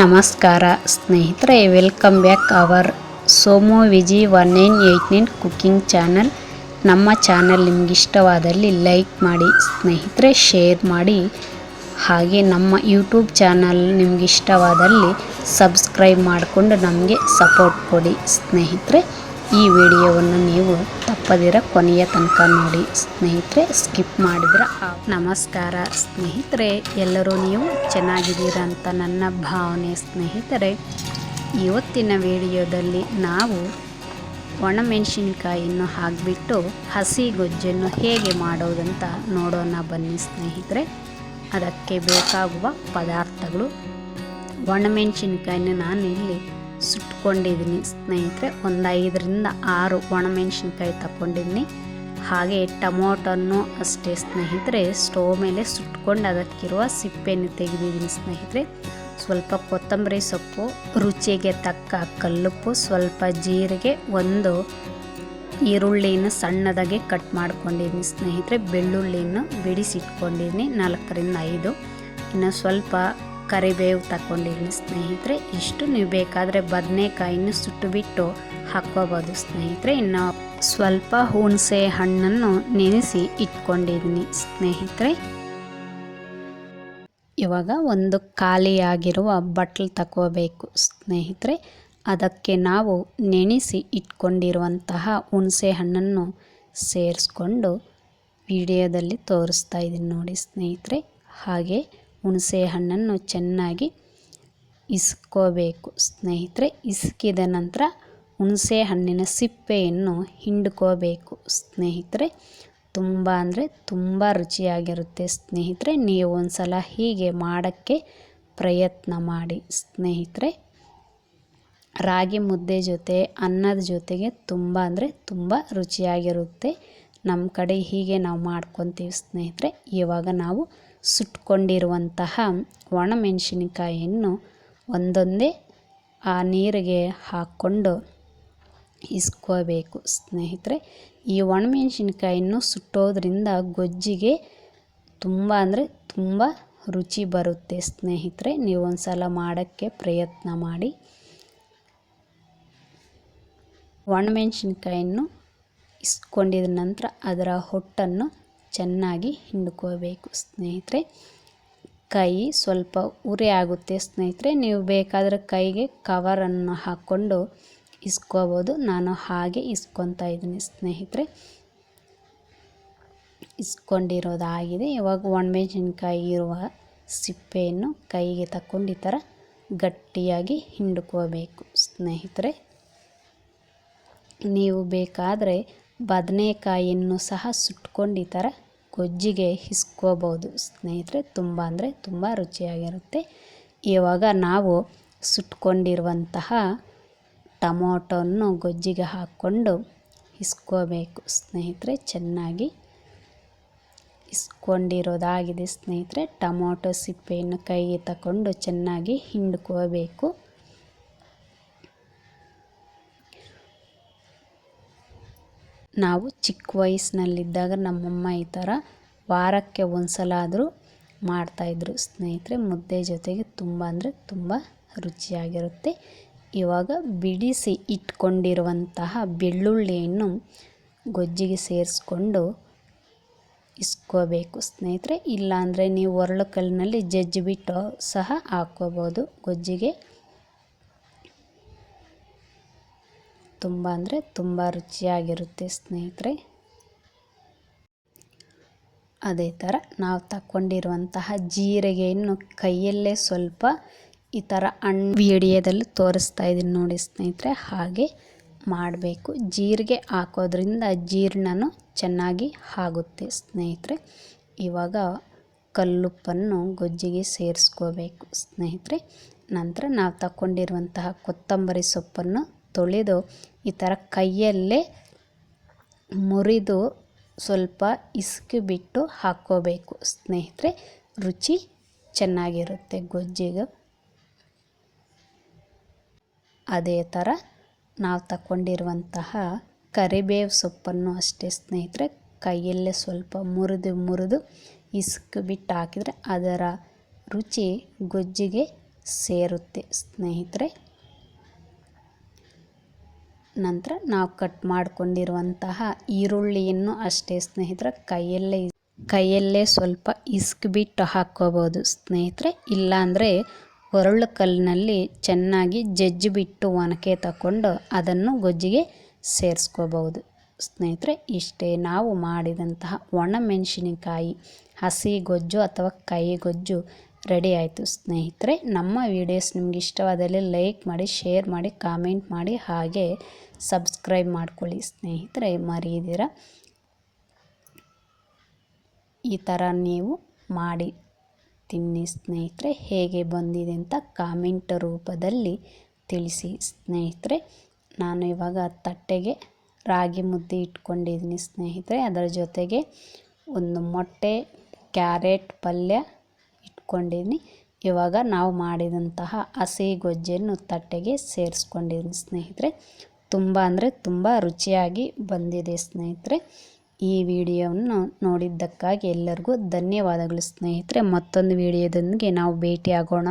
ನಮಸ್ಕಾರ ಸ್ನೇಹಿತರೆ welcome back our Somo Viji one nine eight nine cooking channel ನಮ್ಮ channel ನಿಮಗಿಷ್ಟವಾದಲ್ಲಿ ಲೈಕ್ ಮಾಡಿ, ಸ್ನೇಹಿತರೆ ಶೇರ್ ಮಾಡಿ. ಹಾಗೆ ನಮ್ಮ ಯೂಟ್ಯೂಬ್ ಚಾನಲ್ ನಿಮ್ಗೆ ಇಷ್ಟವಾದಲ್ಲಿ ಸಬ್ಸ್ಕ್ರೈಬ್ ಮಾಡಿಕೊಂಡು ನಮಗೆ ಸಪೋರ್ಟ್ ಕೊಡಿ, ಸ್ನೇಹಿತರೆ. ಈ ವಿಡಿಯೋವನ್ನು ನೀವು ತಪ್ಪದಿರ ಕೊನೆಯ ತನಕ ನೋಡಿ ಸ್ನೇಹಿತರೆ ಸ್ಕಿಪ್ ಮಾಡಿದ್ರೆ. ನಮಸ್ಕಾರ ಸ್ನೇಹಿತರೆ, ಎಲ್ಲರೂ ನೀವು ಚೆನ್ನಾಗಿದ್ದೀರ ಅಂತ ನನ್ನ ಭಾವನೆ ಸ್ನೇಹಿತರೆ. ಇವತ್ತಿನ ವಿಡಿಯೋದಲ್ಲಿ ನಾವು ಒಣಮೆಣಸಿನ್ಕಾಯಿಯನ್ನು ಹಾಕಿಬಿಟ್ಟು ಹಸಿ ಗೊಜ್ಜನ್ನು ಹೇಗೆ ಮಾಡೋದಂತ ನೋಡೋಣ ಬನ್ನಿ ಸ್ನೇಹಿತರೆ. ಅದಕ್ಕೆ ಬೇಕಾಗುವ ಪದಾರ್ಥಗಳು. ಒಣಮೆಣಸಿನ್ಕಾಯಿನ ನಾನು ಇಲ್ಲಿ ಸುಟ್ಕೊಂಡಿದ್ದೀನಿ. ಸ್ನೇಹಿತರೆ, ಒಂದು ಐದರಿಂದ ಆರು ಒಣಮೆಣಸಿನ್ಕಾಯಿ ತಗೊಂಡಿದ್ದೀನಿ ಹಾಗೆ ಟೊಮೊಟೊನ್ನು ಅಷ್ಟೇ ಸ್ನೇಹಿತರೆ, ಸ್ಟೋವ್ ಮೇಲೆ ಸುಟ್ಕೊಂಡು ಅದಕ್ಕಿರುವ ಸಿಪ್ಪೆಯನ್ನು ತೆಗೆದಿದ್ದೀನಿ ಸ್ನೇಹಿತರೆ. ಸ್ವಲ್ಪ ಕೊತ್ತಂಬರಿ ಸೊಪ್ಪು, ರುಚಿಗೆ ತಕ್ಕ ಕಲ್ಲುಪ್ಪು, ಸ್ವಲ್ಪ ಜೀರಿಗೆ, ಒಂದು ಈರುಳ್ಳಿನ ಸಣ್ಣದಾಗಿ ಕಟ್ ಮಾಡ್ಕೊಂಡಿದ್ದೀನಿ ಸ್ನೇಹಿತರೆ. ಬೆಳ್ಳುಳ್ಳಿಯನ್ನು ಬಿಡಿಸಿಟ್ಕೊಂಡಿದ್ದೀನಿ, ನಾಲ್ಕರಿಂದ ಐದು. ಇನ್ನು ಸ್ವಲ್ಪ ಕರಿಬೇವು ತಗೊಂಡಿದ್ದೀನಿ ಸ್ನೇಹಿತರೆ. ಇಷ್ಟು ನೀವು ಬೇಕಾದರೆ ಬದನೆಕಾಯಿನ ಸುಟ್ಟು ಬಿಟ್ಟು ಹಾಕ್ಕೋಬೋದು ಸ್ನೇಹಿತರೆ. ಇನ್ನು ಸ್ವಲ್ಪ ಹುಣಸೆ ಹಣ್ಣನ್ನು ನೆನೆಸಿ ಇಟ್ಕೊಂಡಿದ್ದೀನಿ ಸ್ನೇಹಿತರೆ. ಇವಾಗ ಒಂದು ಖಾಲಿಯಾಗಿರುವ ಬಟ್ಲು ತಗೋಬೇಕು ಸ್ನೇಹಿತರೆ. ಅದಕ್ಕೆ ನಾವು ನೆನೆಸಿ ಇಟ್ಕೊಂಡಿರುವಂತಹ ಹುಣಸೆ ಹಣ್ಣನ್ನು ಸೇರಿಸ್ಕೊಂಡು ವಿಡಿಯೋದಲ್ಲಿ ತೋರಿಸ್ತಾ ಇದ್ದೀನಿ ನೋಡಿ ಸ್ನೇಹಿತರೆ. ಹಾಗೆ ಹುಣಸೆ ಹಣ್ಣನ್ನು ಚೆನ್ನಾಗಿ ಇಸ್ಕೋಬೇಕು. ಸ್ನೇಹಿತರೆ, ಇಸ್ಕಿದ ನಂತರ ಹುಣಸೆ ಹಣ್ಣಿನ ಸಿಪ್ಪೆಯನ್ನು ಹಿಂಡ್ಕೋಬೇಕು. ಸ್ನೇಹಿತರೆ, ತುಂಬ ಅಂದರೆ ತುಂಬ ರುಚಿಯಾಗಿರುತ್ತೆ. ಸ್ನೇಹಿತರೆ, ನೀವು ಒಂದು ಸಲ ಹೀಗೆ ಮಾಡೋಕ್ಕೆ ಪ್ರಯತ್ನ ಮಾಡಿ. ಸ್ನೇಹಿತರೆ, ರಾಗಿ ಮುದ್ದೆ ಜೊತೆ, ಅನ್ನದ ಜೊತೆಗೆ ತುಂಬ ಅಂದರೆ ತುಂಬ ರುಚಿಯಾಗಿರುತ್ತೆ. ನಮ್ಮ ಕಡೆ ಹೀಗೆ ನಾವು ಮಾಡ್ಕೊತೀವಿ. ಸ್ನೇಹಿತರೆ, ಇವಾಗ ನಾವು ಸುಟ್ಕೊಂಡಿರುವಂತಹ ಒಣಮೆಣಸಿನಕಾಯಿಯನ್ನು ಒಂದೊಂದೇ ಆ ನೀರಿಗೆ ಹಾಕ್ಕೊಂಡು ಇಸ್ಕೋಬೇಕು. ಸ್ನೇಹಿತರೆ, ಈ ಒಣಮೆಣಸಿನ್ಕಾಯನ್ನು ಸುಟ್ಟೋದ್ರಿಂದ ಗೊಜ್ಜಿಗೆ ತುಂಬ ಅಂದರೆ ತುಂಬ ರುಚಿ ಬರುತ್ತೆ. ಸ್ನೇಹಿತರೆ, ನೀವು ಒಂದು ಸಲ ಮಾಡೋಕ್ಕೆ ಪ್ರಯತ್ನ ಮಾಡಿ. ಒಣಮೆಣಸಿನ್ಕಾಯನ್ನು ಇಸ್ಕೊಂಡಿದ ನಂತರ ಅದರ ಹೊಟ್ಟನ್ನು ಚೆನ್ನಾಗಿ ಹಿಂಡ್ಕೋಬೇಕು ಸ್ನೇಹಿತರೆ. ಕೈ ಸ್ವಲ್ಪ ಉರಿ ಆಗುತ್ತೆ ಸ್ನೇಹಿತರೆ. ನೀವು ಬೇಕಾದರೆ ಕೈಗೆ ಕವರನ್ನು ಹಾಕ್ಕೊಂಡು ಇಸ್ಕೋಬೋದು. ನಾನು ಹಾಗೆ ಇಸ್ಕೊತಾ ಇದ್ದೀನಿ ಸ್ನೇಹಿತರೆ. ಇಸ್ಕೊಂಡಿರೋದಾಗಿದೆ. ಇವಾಗ ಒಣಮೆಣಸಿನ್ಕಾಯಿ ಇರುವ ಸಿಪ್ಪೆಯನ್ನು ಕೈಗೆ ತಕ್ಕೊಂಡು ಈ ಥರ ಗಟ್ಟಿಯಾಗಿ ಹಿಂಡ್ಕೋಬೇಕು ಸ್ನೇಹಿತರೆ. ನೀವು ಬೇಕಾದರೆ ಬದನೆಕಾಯಿಯನ್ನು ಸಹ ಸುಟ್ಕೊಂಡು ಈ ಥರ ಗೊಜ್ಜಿಗೆ ಹಿಸ್ಕೋಬೋದು. ಸ್ನೇಹಿತರೆ, ತುಂಬ ಅಂದರೆ ತುಂಬ ರುಚಿಯಾಗಿರುತ್ತೆ. ಇವಾಗ ನಾವು ಸುಟ್ಕೊಂಡಿರುವಂತಹ ಟೊಮೊಟೊನ್ನು ಗೊಜ್ಜಿಗೆ ಹಾಕ್ಕೊಂಡು ಇಸ್ಕೋಬೇಕು ಸ್ನೇಹಿತರೆ, ಚೆನ್ನಾಗಿ ಇಸ್ಕೊಂಡಿರೋದಾಗಿದೆ ಸ್ನೇಹಿತರೆ, ಟೊಮೊಟೊ ಸಿಪ್ಪೆಯನ್ನು ಕೈಗೆ ತಗೊಂಡು ಚೆನ್ನಾಗಿ ಹಿಂಡ್ಕೋಬೇಕು. ನಾವು ಚಿಕ್ಕ ವಯಸ್ಸಿನಲ್ಲಿದ್ದಾಗ ನಮ್ಮಮ್ಮ ಈ ಥರ ವಾರಕ್ಕೆ ಒಂದು ಸಲ ಆದರೂ ಮಾಡ್ತಾಯಿದ್ರು ಸ್ನೇಹಿತರೆ, ಮುದ್ದೆ ಜೊತೆಗೆ ತುಂಬ ಅಂದರೆ ತುಂಬ ರುಚಿಯಾಗಿರುತ್ತೆ. ಇವಾಗ ಬಿಡಿಸಿ ಇಟ್ಕೊಂಡಿರುವಂತಹ ಬೆಳ್ಳುಳ್ಳಿಯನ್ನು ಗೊಜ್ಜಿಗೆ ಸೇರಿಸ್ಕೊಂಡು ಇಸ್ಕೋಬೇಕು. ಸ್ನೇಹಿತರೆ, ಇಲ್ಲಾಂದರೆ ನೀವು ಒರಳು ಕಲ್ಲಿನಲ್ಲಿ ಜಜ್ಜಿಬಿಟ್ಟು ಸಹ ಹಾಕ್ಕೋಬೋದು ಗೊಜ್ಜಿಗೆ. ತುಂಬ ಅಂದರೆ ತುಂಬ ರುಚಿಯಾಗಿರುತ್ತೆ ಸ್ನೇಹಿತರೆ. ಅದೇ ಥರ ನಾವು ತಕ್ಕೊಂಡಿರುವಂತಹ ಜೀರಿಗೆಯನ್ನು ಕೈಯಲ್ಲೇ ಸ್ವಲ್ಪ ಈ ಥರ ಹಣ್ಣು ವಿಡಿಯೋದಲ್ಲಿ ತೋರಿಸ್ತಾ ಇದ್ದೀನಿ ನೋಡಿ ಸ್ನೇಹಿತರೆ. ಹಾಗೆ ಮಾಡಬೇಕು. ಜೀರಿಗೆ ಹಾಕೋದ್ರಿಂದ ಜೀರ್ಣನು ಚೆನ್ನಾಗಿ ಆಗುತ್ತೆ ಸ್ನೇಹಿತರೆ. ಇವಾಗ ಕಲ್ಲುಪ್ಪನ್ನು ಗೊಜ್ಜಿಗೆ ಸೇರಿಸ್ಕೋಬೇಕು ಸ್ನೇಹಿತರೆ. ನಂತರ ನಾವು ತಗೊಂಡಿರುವಂತಹ ಕೊತ್ತಂಬರಿ ಸೊಪ್ಪನ್ನು ತೊಳೆದು ಈ ಥರ ಕೈಯಲ್ಲೇ ಮುರಿದು ಸ್ವಲ್ಪ ಇಸ್ಕಿ ಬಿಟ್ಟು ಹಾಕ್ಕೋಬೇಕು. ಸ್ನೇಹಿತರೆ, ರುಚಿ ಚೆನ್ನಾಗಿರುತ್ತೆ ಗೊಜ್ಜಿಗೆ. ಅದೇ ಥರ ನಾವು ತಗೊಂಡಿರುವಂತಹ ಕರಿಬೇವು ಸೊಪ್ಪನ್ನು ಅಷ್ಟೇ ಸ್ನೇಹಿತರೆ, ಕೈಯಲ್ಲೇ ಸ್ವಲ್ಪ ಮುರಿದು ಮುರಿದು ಇಸ್ಕು ಬಿಟ್ಟು ಹಾಕಿದರೆ ಅದರ ರುಚಿ ಗೊಜ್ಜಿಗೆ ಸೇರುತ್ತೆ ಸ್ನೇಹಿತರೆ. ನಂತರ ನಾವು ಕಟ್ ಮಾಡಿಕೊಂಡಿರುವಂತಹ ಈರುಳ್ಳಿಯನ್ನು ಅಷ್ಟೇ ಸ್ನೇಹಿತರೆ, ಕೈಯಲ್ಲೇ ಕೈಯಲ್ಲೇ ಸ್ವಲ್ಪ ಇಸ್ಕ್ಬಿಟ್ಟು ಹಾಕ್ಕೋಬೋದು. ಸ್ನೇಹಿತರೆ, ಇಲ್ಲಾಂದರೆ ಒರಳು ಕಲ್ಲಿನಲ್ಲಿ ಚೆನ್ನಾಗಿ ಜಜ್ಜಿಬಿಟ್ಟು ಒನಕೆ ತಗೊಂಡು ಅದನ್ನು ಗೊಜ್ಜಿಗೆ ಸೇರಿಸ್ಕೋಬಹುದು ಸ್ನೇಹಿತರೆ, ಇಷ್ಟೇ ನಾವು ಮಾಡಿದಂತಹ ಒಣಮೆಣಸಿನಕಾಯಿ ಹಸಿ ಗೊಜ್ಜು ಅಥವಾ ಕೈ ಗೊಜ್ಜು ರೆಡಿ ಆಯಿತು ಸ್ನೇಹಿತರೆ. ನಮ್ಮ ವಿಡಿಯೋಸ್ ನಿಮ್ಗೆ ಇಷ್ಟವಾದಲ್ಲಿ ಲೈಕ್ ಮಾಡಿ ಶೇರ್ ಮಾಡಿ ಕಾಮೆಂಟ್ ಮಾಡಿ, ಹಾಗೆ ಸಬ್ಸ್ಕ್ರೈಬ್ ಮಾಡ್ಕೊಳ್ಳಿ ಸ್ನೇಹಿತರೆ. ಮರೀದಿರ ಈ ಥರ ನೀವು ಮಾಡಿ ತಿನ್ನಿ ಸ್ನೇಹಿತರೆ. ಹೇಗೆ ಬಂದಿದೆ ಅಂತ ಕಾಮೆಂಟ್ ರೂಪದಲ್ಲಿ ತಿಳಿಸಿ ಸ್ನೇಹಿತರೆ. ನಾನು ಇವಾಗ ತಟ್ಟೆಗೆ ರಾಗಿ ಮುದ್ದೆ ಇಟ್ಕೊಂಡಿದ್ದೀನಿ ಸ್ನೇಹಿತರೆ. ಅದರ ಜೊತೆಗೆ ಒಂದು ಮೊಟ್ಟೆ, ಕ್ಯಾರೆಟ್ ಪಲ್ಯ ಇಟ್ಕೊಂಡಿದ್ದೀನಿ ಇವಾಗ ನಾವು ಮಾಡಿದಂತಹ ಹಸಿ ಗೊಜ್ಜನ್ನು ತಟ್ಟೆಗೆ ಸೇರಿಸ್ಕೊಂಡಿದ್ದೀನಿ ಸ್ನೇಹಿತರೆ. ತುಂಬ ಅಂದರೆ ತುಂಬ ರುಚಿಯಾಗಿ ಬಂದಿದೆ ಸ್ನೇಹಿತರೆ. ಈ ವಿಡಿಯೋವನ್ನು ನೋಡಿದ್ದಕ್ಕಾಗಿ ಎಲ್ಲರಿಗೂ ಧನ್ಯವಾದಗಳು ಸ್ನೇಹಿತರೆ. ಮತ್ತೊಂದು ವಿಡಿಯೋದೊಂದಿಗೆ ನಾವು ಭೇಟಿಯಾಗೋಣ.